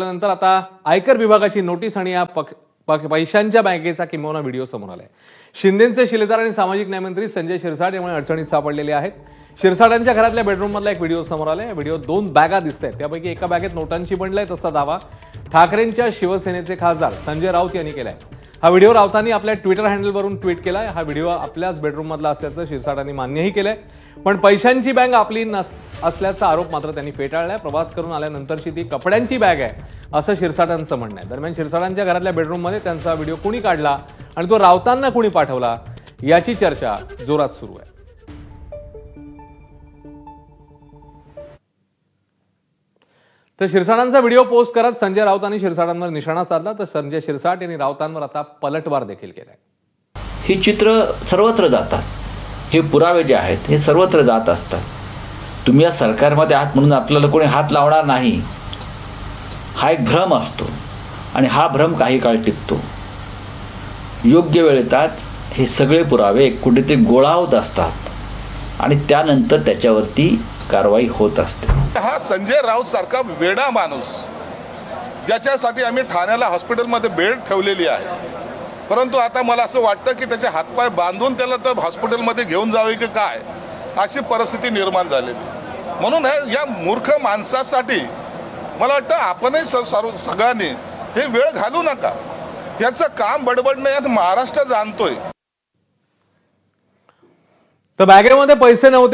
नंतर आता आयकर विभागाची नोटीस आणि या पक- पैशांच्या बँकेचा किंबहुना व्हिडिओ समोर आलाय. शिंदेचे शिलेदार आणि सामाजिक न्यायमंत्री संजय शिरसाट यामुळे अडचणीत सापडलेले आहेत. शिरसाटांच्या घरातल्या बेडरूम मधला एक व्हिडिओ समोर आलाय. व्हिडिओ दोन बॅगा दिसत आहेत त्यापैकी एका बॅगेत नोटांची बनलाय तसा दावा ठाकरेंच्या शिवसेनेचे खासदार संजय राऊत यांनी केलाय. हा व्हिडिओ राऊतांनी आपल्या ट्विटर हँडलवरून ट्विट केलाय. हा व्हिडिओ आपल्याच बेडरूम मधला असल्याचं शिरसाटांनी मान्यही केलंय. पण पैशांची बँक आपली नस असल्याचा आरोप मात्र त्यांनी फेटाळलाय. प्रवास करून आल्यानंतरची ती कपड्यांची बॅग आहे असं शिरसाटांचं म्हणणं आहे. दरम्यान शिरसाटांच्या घरातल्या बेडरूममध्ये त्यांचा व्हिडिओ कुणी काढला आणि तो रावतांना कुणी पाठवला याची चर्चा जोरात सुरू आहे. तर शिरसाटांचा व्हिडिओ पोस्ट करत संजय राऊतांनी शिरसाटांवर निशाणा साधला तर संजय शिरसाट यांनी राऊतांवर आता पलटवार देखील केलाय. ही चित्र सर्वत्र जातात. हे पुरावे जे आहेत हे सर्वत्र जात असतात. तुम्ही या सरकारमध्ये आहात म्हणून आपल्याला कोणी हात लावणार नाही. हा एक भ्रम असतो. आणि हा भ्रम काही काळ टिकतो. योग्य वेळ हे सगळे पुरावे कुठेतरी गोळा होत असतात. आणि त्यानंतर त्याच्यावरती कारवाई होत असते. हा संजय राऊत सारखा वेडा माणूस ज्याच्यासाठी आम्ही ठाण्याला हॉस्पिटलमध्ये बेड ठेवलेली आहे. परंतु आता मला असं वाटतं की त्याचे हातपाय बांधून त्याला तर हॉस्पिटलमध्ये घेऊन जावे की काय अशी परिस्थिती निर्माण झालेली म्हणून या मूर्ख माणसासाठी मला वाटतं आपणही सर्व सगळ्यांनी हे वेळ घालू नका. याचं काम बडबडणं यात महाराष्ट्र जाणतोय. तर बॅगेमध्ये पैसे नव्हते.